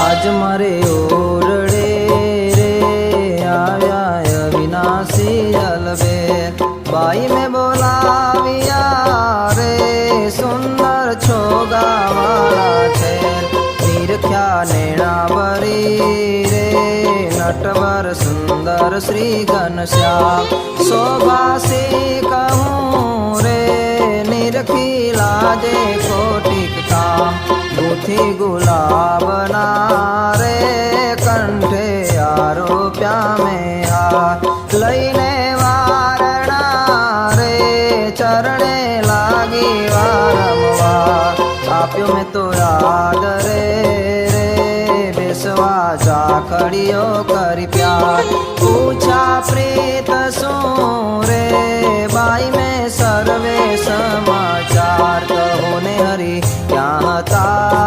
આજ મારે ઓરડે રે. આવ્યા અવિનાશી અલબે બાઈ મેં બોલાવ્યા રે. સુંદર છો ગાવાળા છે. નિરખ્યા નેણા ભરી રે. નટવર સુંદર શ્રી ઘનશ્યામ. શોભાસી નથી ગુલાબના રે કંઠે આરોપ્યા મેં આ લઈને વારણા રે ચરણે લાગી વારંવાર. આપ્યો મેં તો યાદ રે રે, બેસવા જાખડીઓ કરી પ્યાર. પૂછા પ્રીત શું રે, બાઈ મેં સર્વે સમાચાર કહો ને હરી. ત્યાં હતા